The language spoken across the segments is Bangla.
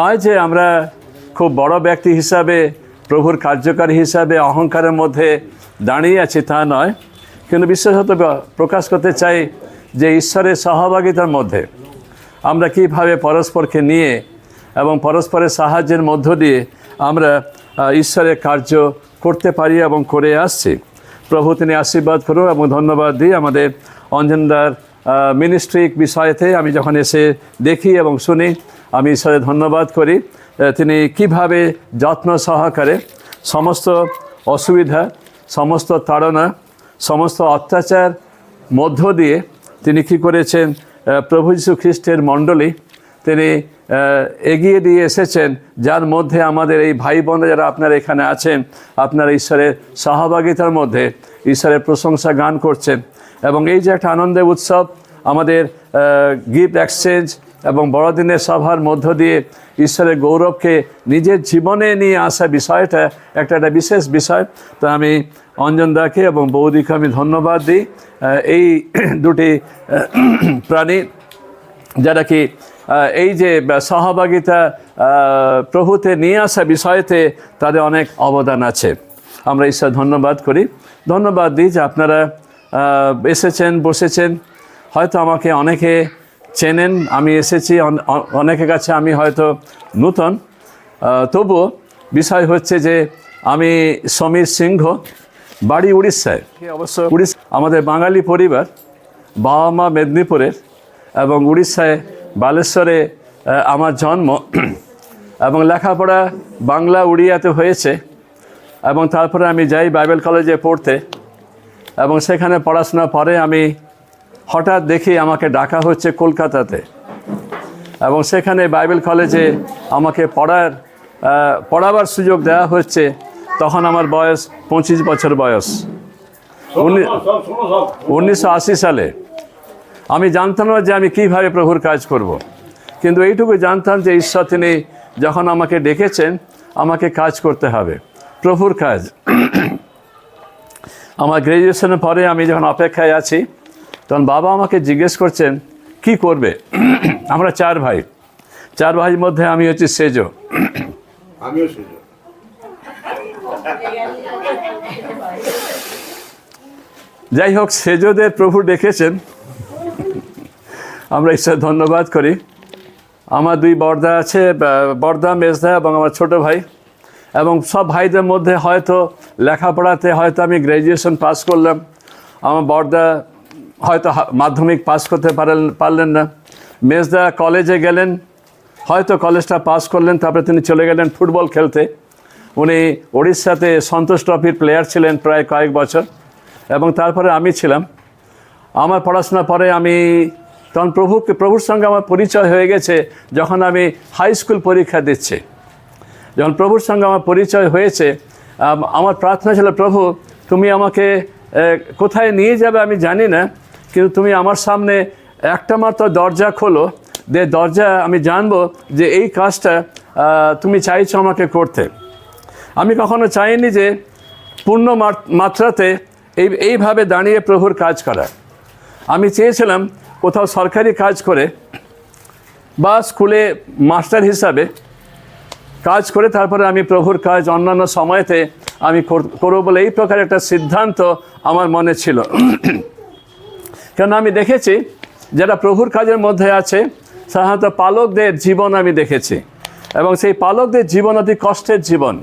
নয় যে আমরা খুব বড় ব্যক্তি হিসাবে, প্রভুর কার্যকারী হিসাবে, অহংকারের মধ্যে দাঁড়িয়ে আছি তা নয়। কিন্তু বিশেষত প্রকাশ করতে চাই যে ঈশ্বরের সহভাগিতার মধ্যে আমরা কীভাবে পরস্পরকে নিয়ে এবং পরস্পরের সাহায্যের মধ্য দিয়ে আমরা ঈশ্বরের কার্য করতে পারি এবং করে আসছি। প্রভু, তিনি আশীর্বাদ করুন এবং ধন্যবাদ দিই আমাদের অঞ্জনদার মিনিস্ট্রিক বিষয়েতে আমি যখন এসে দেখি এবং শুনি আমি ঈশ্বরের ধন্যবাদ করি তিনি কীভাবে যত্ন সহকারে সমস্ত অসুবিধা, সমস্ত তাড়না, সমস্ত অত্যাচার মধ্য দিয়ে তিনি কি করেছেন প্রভু যীশু খ্রিস্টের মণ্ডলী, তিনি এগিয়ে দিয়ে এসেছেন, যার মধ্যে আমাদের এই ভাই বোনরা যারা আপনারা এখানে আছেন, আপনারা ঈশ্বরের সহভাগিতার মধ্যে ঈশ্বরের প্রশংসা গান করছেন এবং এই যে একটা আনন্দের উৎসব, আমাদের গিফট এক্সচেঞ্জ এবং বড়দিনের সভার মধ্য দিয়ে ঈশ্বরের গৌরবকে নিজের জীবনে নিয়ে আসা বিষয়টা একটা একটা বিশেষ বিষয়। তো আমি অঞ্জনদাকে এবং বৌদিকে আমি ধন্যবাদ দিই। এই দুটি প্রাণী, যারা কি এই যে সহভাগিতা প্রভুতে নিয়ে আসা বিষয়তে তাদের অনেক অবদান আছে। আমরা ঈশ্বর ধন্যবাদ করি। ধন্যবাদ দিই যে আপনারা এসেছেন, বসেছেন। হয়তো আমাকে অনেকে চেনেন আমি এসেছি অনেকের কাছে আমি হয়তো নূতন। তবুও বিষয় হচ্ছে যে আমি সমীর সিংহ বাড়ি উড়িষ্যায়। অবশ্য উড়িষ্যা আমাদের বাঙালি পরিবার বাবা মা মেদিনীপুরের এবং উড়িষ্যায় বালেশ্বরে আমার জন্ম। এবং লেখাপড়া বাংলা উড়িয়াতে হয়েছে এবং তারপরে আমি যাই বাইবেল কলেজে পড়তে এবং সেখানে পড়াশোনা পরে আমি হঠাৎ দেখি আমাকে ডাকা হচ্ছে কলকাতাতে। এবং সেখানে বাইবেল কলেজে আমাকে পড়ার পড়াবার সুযোগ দেওয়া হচ্ছে। তখন আমার বয়স পঁচিশ বছর বয়স। উনি- উনিশশো আশি সালে। আমি জানতাম না যে আমি কীভাবে প্রভুর কাজ করব। কিন্তু এইটুকু জানতাম যে ঈশ্বর তিনি যখন আমাকে ডেকেছেন আমাকে কাজ করতে হবে। প্রভুর কাজ। আমার গ্র্যাজুয়েশনের পরে আমি যখন অপেক্ষায় আছি তখন বাবা আমাকে জিজ্ঞেস করছেন কি করবে? আমরা চার ভাই। চার ভাইয়ের মধ্যে আমি হচ্ছি সেজো। যাই হোক সেজদের প্রভু ডেকেছেন। আমরা ঈশ্বর ধন্যবাদ করি। আমার দুই বর্দা আছে বর্দা মেজদা এবং আমার ছোট ভাই। এবং সব ভাইদের মধ্যে হয়তো লেখাপড়াতে হয়তো আমি গ্র্যাজুয়েশন পাস করলাম। আমার বর্দা হয়তো মাধ্যমিক পাস করতে পারেন পারলেন না। মেজদা কলেজে গেলেন, হয়তো কলেজটা পাস করলেন, তারপরে তিনি চলে গেলেন ফুটবল খেলতে। উনি ওড়িশাতে সন্তোষ ট্রফির প্লেয়ার ছিলেন প্রায় কয়েক বছর, এবং তারপরে আমি ছিলাম। আমার পড়াশোনার পরে আমি তখন প্রভুকে প্রভুর সঙ্গে আমার পরিচয় হয়ে গেছে, যখন আমি হাই স্কুল পরীক্ষা দিচ্ছি। যখন প্রভুর সঙ্গে আমার পরিচয় হয়েছে আমার প্রার্থনা ছিল, প্রভু, তুমি আমাকে কোথায় নিয়ে যাবে আমি জানি না কিন্তু তুমি আমার সামনে একটা মাত্র দরজা খোলো, যে দরজা আমি জানব যে এই কাজটা তুমি চাইছো আমাকে করতে। আমি কখনো চাইনি যে পূর্ণ মাত- মাত্রাতে এই, এইভাবে দাঁড়িয়ে প্রভুর কাজ করা। আমি চেয়েছিলাম কোথাও সরকারি কাজ করে বা স্কুলে মাস্টার হিসাবে কাজ করে তারপরে আমি প্রভুর কাজ অন্যান্য সময়তে আমি কর- করব বলে এই প্রকার একটা সিদ্ধান্ত আমার মনে ছিল। কেন আমি দেখেছি যারা প্রভুর কাজের মধ্যে আছে সাধারণত পালকদের জীবন আমি দেখেছি। এবং সেই পালকদের জীবন অতি কষ্টের জীবন,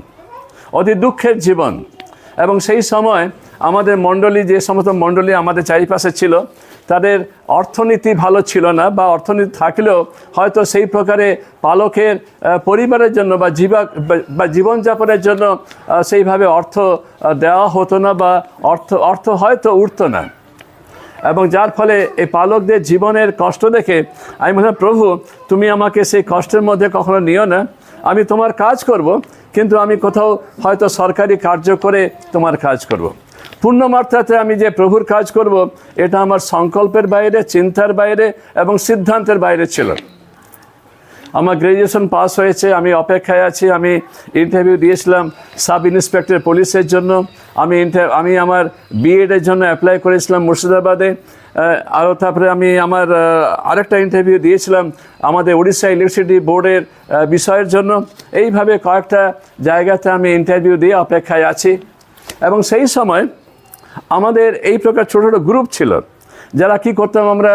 অতি দুঃখের জীবন। এবং সেই সময় আমাদের মণ্ডলী, যে সমস্ত মণ্ডলী আমাদের চারিপাশে ছিল, তাদের অর্থনীতি ভালো ছিল না, বা অর্থনীতি থাকলেও হয়তো সেই প্রকারে পালকের পরিবারের জন্য বা জীবা, বা- বা জীবনযাপনের জন্য সেইভাবে অর্থ দেওয়া হতো না বা অর্থ অর্থ হয়তো উঠতো না। এবং যার ফলে এই পালকদের জীবনের কষ্ট দেখে আমি বললাম, প্রভু, তুমি আমাকে সেই কষ্টের মধ্যে কখনো নিও না আমি তোমার কাজ করব, কিন্তু আমি কোথাও হয়তো সরকারি কার্য করে তোমার কাজ করব। পূর্ণ মাত্রাতে আমি যে প্রভুর কাজ করব, এটা আমার সংকল্পের বাইরে, চিন্তার বাইরে এবং সিদ্ধান্তের বাইরে ছিল আমার গ্র্যাজুয়েশন পাস হয়েছে, আমি অপেক্ষায় আছি, আমি ইন্টারভিউ দিয়েছিলাম সাব ইন্সপেক্টর পুলিশের জন্য। আমি আমি আমার বিএডের জন্য অ্যাপ্লাই করেছিলাম মুর্শিদাবাদে। আরও তারপরে আমি আমার আরেকটা ইন্টারভিউ দিয়েছিলাম আমাদের উড়িষ্যা ইলেকট্রিসিটি বোর্ডের বিষয়ের জন্য। এইভাবে কয়েকটা জায়গাতে আমি ইন্টারভিউ দিয়ে অপেক্ষায় আছি। এবং সেই সময় আমাদের এই প্রকার ছোটো ছোটো গ্রুপ ছিল। যারা কি করতাম, আমরা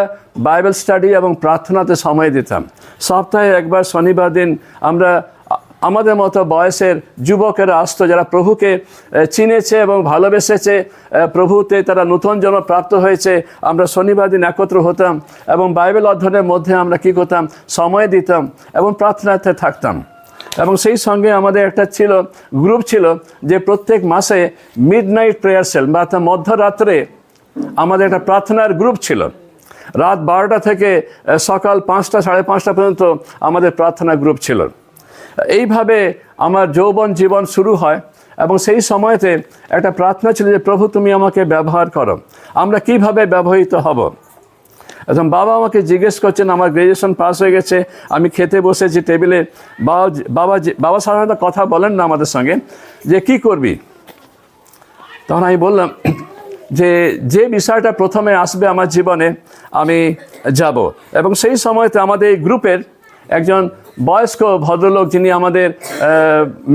বাইবেল স্টাডি এবং প্রার্থনাতে সময় দিতাম। সপ্তাহে একবার শনিবার দিন আমরা, আমাদের মতো বয়সের যুবকেরা আসতো যারা প্রভুকে চিনেছে এবং ভালোবেসেছে প্রভুতে তারা নূতন জন্ম প্রাপ্ত হয়েছে, আমরা শনিবার দিন একত্র হতাম এবং বাইবেল অধ্যয়নের মধ্যে আমরা কি করতাম, সময় দিতাম এবং প্রার্থনাতে থাকতাম। এবং সেই সঙ্গে আমাদের একটা ছিল গ্রুপ ছিল যে প্রত্যেক মাসে মিড নাইট প্রেয়ার সেল বা মধ্যরাত্রে আমাদের একটা প্রার্থনার গ্রুপ ছিল। রাত বারোটা থেকে সকাল পাঁচটা, সাড়ে পাঁচটা পর্যন্ত আমাদের প্রার্থনা গ্রুপ ছিল। এইভাবে আমার যৌবন জীবন শুরু হয় এবং সেই সময়তে একটা প্রার্থনা ছিল যে, প্রভু, তুমি আমাকে ব্যবহার করো। আমরা কীভাবে ব্যবহৃত হব? এখন বাবা আমাকে জিজ্ঞেস করছেন, আমার গ্র্যাজুয়েশন পাস হয়ে গেছে, আমি খেতে বসেছি টেবিলে। বাবা বাবা বাবা সাধারণত কথা বলেন না আমাদের সঙ্গে, যে কি করবি? তখন আমি বললাম যে যে বিষয়টা প্রথমে আসবে আমার জীবনে, আমি যাব। এবং সেই সময়তে আমাদের এই গ্রুপের একজন বয়স্ক ভদ্রলোক যিনি আমাদের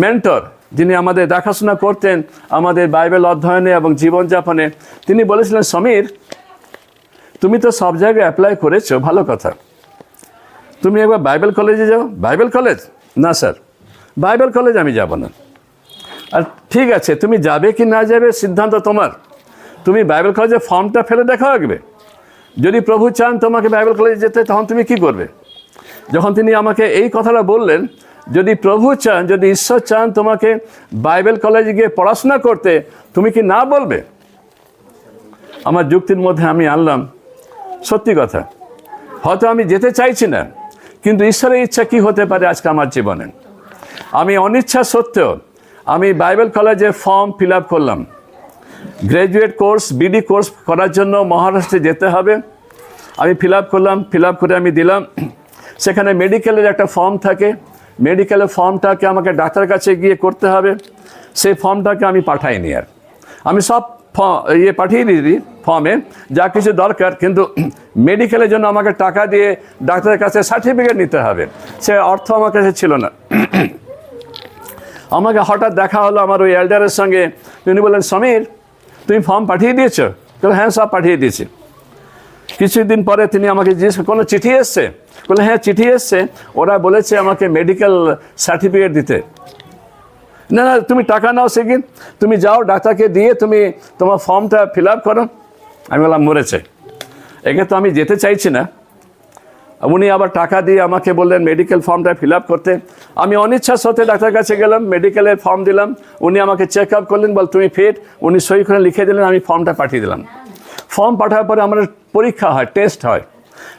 মেন্টর, যিনি আমাদের দেখাশোনা করতেন আমাদের বাইবেল অধ্যয়নে এবং জীবনযাপনে, তিনি বলেছিলেন, সমীর, তুমি তো সব জায়গায় অ্যাপ্লাই করেছ, ভালো কথা। তুমি একবার বাইবেল কলেজে যাও? বাইবেল কলেজ না, স্যার। বাইবেল কলেজ আমি যাব না। আর ঠিক আছে, তুমি যাবে কি না যাবে সিদ্ধান্ত তোমার। তুমি বাইবেল কলেজে ফর্মটা ফেলে দেখা রাখবে যদি প্রভু চান তোমাকে বাইবেল কলেজে যেতে, তখন তুমি কি করবে? যখন তিনি আমাকে এই কথাটা বললেন, যদি প্রভু চান, যদি ঈশ্বর চান তোমাকে বাইবেল কলেজে গিয়ে পড়াশোনা করতে, তুমি কি না বলবে? আমার যুক্তির মধ্যে আমি আনলাম। সত্যি কথা। হয়তো আমি যেতে চাইছি না, কিন্তু ঈশ্বরের ইচ্ছা কি হতে পারে আজকে আমার জীবনে? আমি অনিচ্ছা সত্ত্বেও আমি বাইবেল কলেজে ফর্ম ফিল করলাম। গ্র্যাজুয়েট কোর্স বিডি কোর্স করার জন্য মহারাষ্ট্রে যেতে হবে। আমি ফিল করলাম ফিল করে আমি দিলাম। সেখানে মেডিকেলের একটা ফর্ম থাকে। মেডিকেলের ফর্মটাকে আমাকে ডাক্তারের কাছে গিয়ে করতে হবে। সেই ফর্মটাকে আমি পাঠাইনি আর। আমি সব ইয়ে পাঠিয়ে দিই ফর্মে যা কিছু দরকার। কিন্তু মেডিকেলের জন্য আমাকে টাকা দিয়ে ডাক্তারের কাছে সার্টিফিকেট নিতে হবে। সে অর্থ আমার কাছে ছিল না। আমাকে হঠাৎ দেখা হলো আমার ওই এল্ডারের সঙ্গে। তিনি বললেন, সমীর তুমি ফর্ম পাঠিয়ে দিয়েছ? বলে হ্যাঁ সব পাঠিয়ে দিয়েছি। কিছুদিন পরে তিনি আমাকে জিজ্ঞেস কোনো চিঠি এসছে? বলে হ্যাঁ চিঠি এসছে। ওরা বলেছে আমাকে মেডিকেল সার্টিফিকেট দিতে। না না, তুমি টাকা নাও সেদিন তুমি যাও, ডাক্তারকে দিয়ে তুমি তোমার ফর্মটা ফিল আপ করো। আমি বললাম, মরেছে। একে তো আমি যেতে চাইছি না। উনি আবার টাকা দিয়ে আমাকে বললেন মেডিকেল ফর্মটা ফিল করতে। আমি অনিচ্ছা সত্ত্বে ডাক্তার কাছে গেলাম মেডিকেলের ফর্ম দিলাম। উনি আমাকে চেক আপ করলেন বল তুমি ফিট উনি সই করে লিখে দিলেন, আমি ফর্মটা পাঠিয়ে দিলাম। ফর্ম পাঠার পরে আমার পরীক্ষা হয় টেস্ট হয়।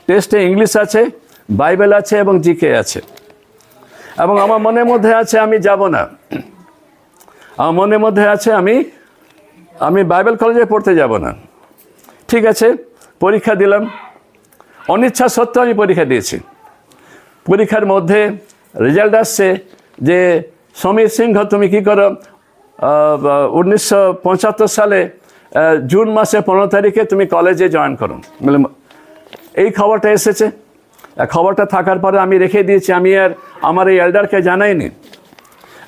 টেস্টে ইংলিশ আছে বাইবেল আছে এবং জিকে আছে। এবং আমার মনের মধ্যে আছে, আমি যাব না। আমার মনের মধ্যে আছে, আমি আমি বাইবেল কলেজে পড়তে যাব না। ঠিক আছে, পরীক্ষা দিলাম। অনিচ্ছা সত্ত্বেও আমি পরীক্ষা দিয়েছি। পরীক্ষার মধ্যে রেজাল্ট আসছে যে সমীর সিংহ, তুমি কী করো? উনিশশো পঁচাত্তর সালে জুন মাসে পনেরো তারিখে তুমি কলেজে জয়েন করো। এই খবরটা এসেছে। খবরটা থাকার পরে আমি রেখে দিয়েছি। আমি আর আমার এই এল্ডারকে জানাইনি।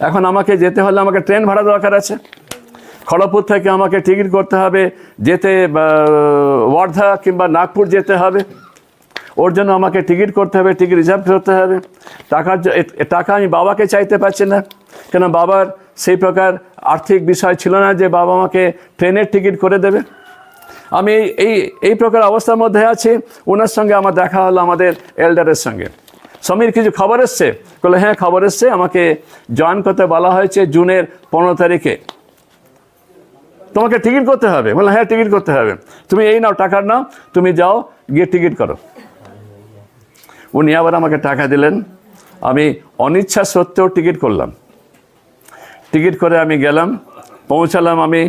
এখন আমাকে যেতে হলে আমাকে ট্রেন ভাড়া দরকার আছে। খড়গপুর থেকে আমাকে টিকিট করতে হবে। যেতে ওয়ার্ধা কিংবা নাগপুর যেতে হবে। ওর জন্য আমাকে টিকিট করতে হবে, টিকিট রিজার্ভ করতে হবে। টাকার টাকা আমি বাবাকে চাইতে পারছি না। কেন বাবার সেই প্রকার আর্থিক বিষয় ছিল না যে বাবা আমাকে ট্রেনের টিকিট করে দেবে। আমি এই এই প্রকার অবস্থার মধ্যে আছি। ওনার সঙ্গে আমার দেখা হলো আমাদের এল্ডারের সঙ্গে। সমীর কিছু খবর এসছে? বলে হ্যাঁ খবর এসছে। আমাকে জয়েন করতে বলা হয়েছে জুনের পনেরো তারিখে। তোমাকে টিকিট করতে হবে। বলে হ্যাঁ টিকিট করতে হবে। তুমি এই নাও, টাকার নাও। তুমি যাও, গিয়ে টিকিট করো। উনি আবার আমাকে টাকা দিলেন। আমি অনিচ্ছা সত্ত্বেও টিকিট করলাম। টিকিট করে আমি গেলাম, পৌঁছালাম আমি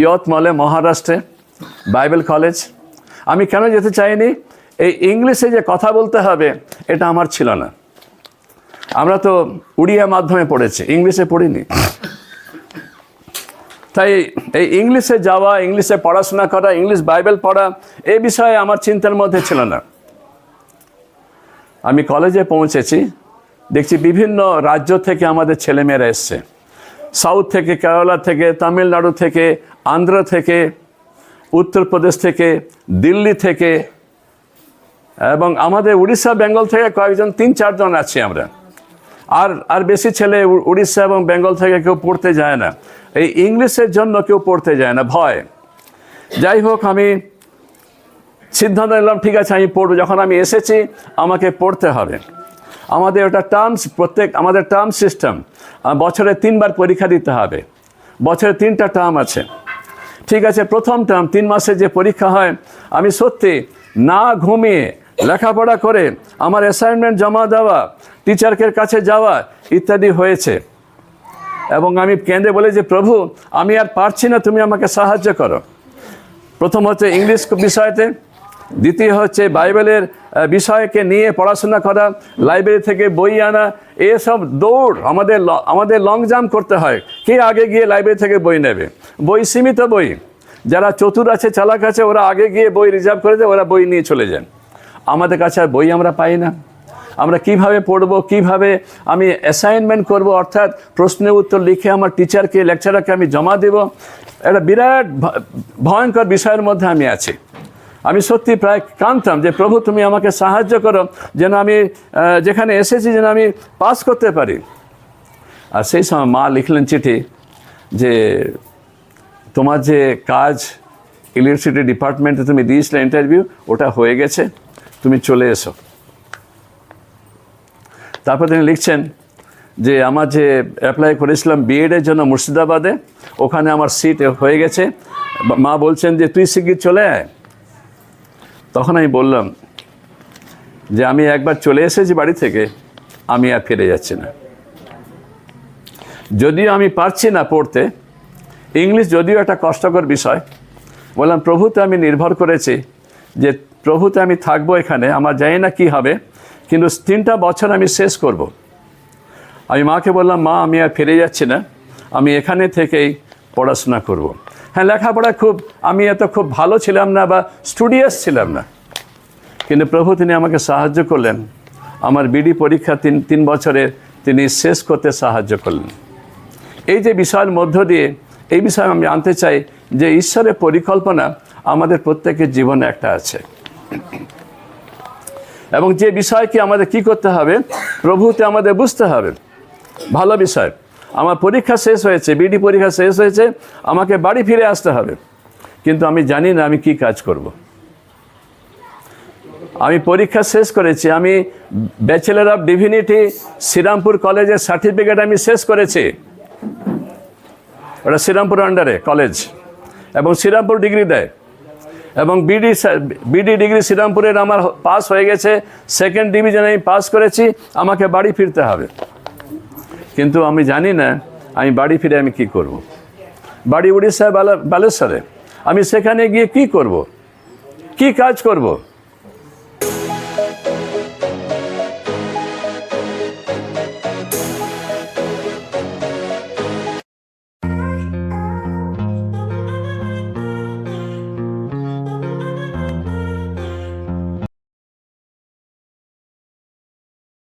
ইয়ত মলে, মহারাষ্ট্রে, বাইবেল কলেজ। আমি কেন যেতে চাইনি? এই ইংলিশে যে কথা বলতে হবে, এটা আমার ছিল না। আমরা তো উড়িয়া মাধ্যমে পড়েছি, ইংলিশে পড়িনি। তাই এই ইংলিশে যাওয়া, ইংলিশে পড়াশোনা করা, ইংলিশ বাইবেল পড়া এই বিষয়ে আমার চিন্তার মধ্যে ছিল না। আমি কলেজে পৌঁছেছি, দেখছি বিভিন্ন রাজ্য থেকে আমাদের ছেলেমেয়েরা এসছে। সাউথ থেকে কেরালা থেকে তামিলনাড়ু থেকে আন্ধ্র থেকে, উত্তরপ্রদেশ থেকে দিল্লি থেকে, এবং আমাদের উড়িষ্যা বেঙ্গল থেকে কয়েকজন, তিন চারজন আছি আমরা। আর আর বেশি ছেলে উড়িষ্যা এবং বেঙ্গল থেকে কেউ পড়তে যায় না। এই ইংলিশের জন্য কেউ পড়তে যায় না, ভয়। যাই হোক, আমি সিদ্ধান্ত নিলাম, ঠিক আছে, আমি পড়ব। যখন আমি এসেছি, আমাকে পড়তে হবে। আমাদের ওটা টার্মস প্রত্যেক, আমাদের টার্ম সিস্টেম বছরে তিনবার পরীক্ষা দিতে হবে। বছরে তিনটা টার্ম আছে। ঠিক আছে, প্রথম টার্ম তিন মাসে যে পরীক্ষা হয়, আমি সত্যি না ঘুমিয়ে লেখাপড়া করে আমার অ্যাসাইনমেন্ট জমা দেওয়া টিচারকের কাছে যাওয়া ইত্যাদি হয়েছে। এবং আমি কেন্দ্রে বলি যে, প্রভু, আমি আর পারছি না, তুমি আমাকে সাহায্য করো। প্রথম হচ্ছে ইংলিশ বিষয়তে দ্বিতীয় হচ্ছে বাইবেলের বিষয়কে নিয়ে পড়াশোনা করা, লাইব্রেরি থেকে বই আনা, এসব দৌড় আমাদের আমাদের লং জাম্প করতে হয়। কে আগে গিয়ে লাইব্রেরি থেকে বই নেবে? বই সীমিত বই। যারা চতুর আছে, চালাক আছে, ওরা আগে গিয়ে বই রিজার্ভ করে দেয়, ওরা বই নিয়ে চলে যান আমাদের কাছে আর বই আমরা পাই না। আমরা কীভাবে পড়ব, কীভাবে আমি অ্যাসাইনমেন্ট করব, অর্থাৎ প্রশ্নের উত্তর লিখে আমার টিচারকে লেকচারারকে আমি জমা দেব? একটা বিরাট ভয়ঙ্কর বিষয়ের মধ্যে আমি আছি। আমি সত্যি প্রায় কাঁদতাম যে, প্রভু, তুমি আমাকে সাহায্য করো যেন আমি যেখানে এসেছি যেন আমি পাস করতে পারি। আর সেই সময় মা লিখলেন চিঠি যে, তোমার যে কাজ ইলেকট্রিসিটি ডিপার্টমেন্টে তুমি দিয়েছিলে ইন্টারভিউ, ওটা হয়ে গেছে, তুমি চলে এসো। তারপর তিনি লিখছেন যে, আমার যে অ্যাপ্লাই করেছিলাম বিএডের জন্য মুর্শিদাবাদে, ওখানে আমার সিট হয়ে গেছে। মা বলছেন যে, তুই শিগগির চলে আয়। তখন আমি বললাম যে আমি একবার চলে এসেছি বাড়ি থেকে, আমি আর ফিরে যাচ্ছি না যদিও আমি পারছি না পড়তে, ইংলিশ যদিও একটা কষ্টকর বিষয়, বললাম, প্রভুতে আমি নির্ভর করেছি যে প্রভুতে আমি থাকব এখানে, আমার জানি না কি হবে, কিন্তু তিনটা বছর আমি শেষ করব। আমি মাকে বললাম, মা, আমি আর ফিরে যাচ্ছি না, আমি এখানে থেকেই পড়াশোনা করব। হ্যাঁ লেখাপড়া খুব, আমি এত খুব ভালো ছিলাম না বা স্টুডিয়াস ছিলাম না। কিন্তু প্রভু তিনি আমাকে সাহায্য করলেন। আমার বিডি পরীক্ষা তিন তিন বছরে তিনি শেষ করতে সাহায্য করলেন। এই যে বিষয়ের মধ্য দিয়ে, এই বিষয়ে আমি আনতে চাই যে ঈশ্বরের পরিকল্পনা আমাদের প্রত্যেকের জীবনে একটা আছে। এবং যে বিষয়কে আমাদের কি করতে হবে প্রভুতে আমাদের বুঝতে হবে। ভালো বিষয়। আমার পরীক্ষা শেষ হয়েছে বিডি পরীক্ষা শেষ হয়েছে, আমাকে বাড়ি ফিরে আসতে হবে। কিন্তু আমি জানি না আমি কি কাজ করব। আমি পরীক্ষা শেষ করেছি, আমি ব্যাচেলার অফ ডিভিনিটি শ্রীরামপুর কলেজের সার্টিফিকেট আমি শেষ করেছি। ওটা শ্রীরামপুর আন্ডারে কলেজ এবং শ্রীরামপুর ডিগ্রি দেয়। এবং বিডি বিডি ডিগ্রি শ্রীরামপুরের আমার পাস হয়ে গেছে সেকেন্ড ডিভিশনে আমি পাস করেছি, আমাকে বাড়ি ফিরতে হবে। কিন্তু আমি জানি না, আমি বাড়ি ফিরে আমি কি করব। বাড়ি উড়িষ্যায় বালা- বালেশ্বরে, আমি সেখানে গিয়ে কি করব। কি কাজ করব।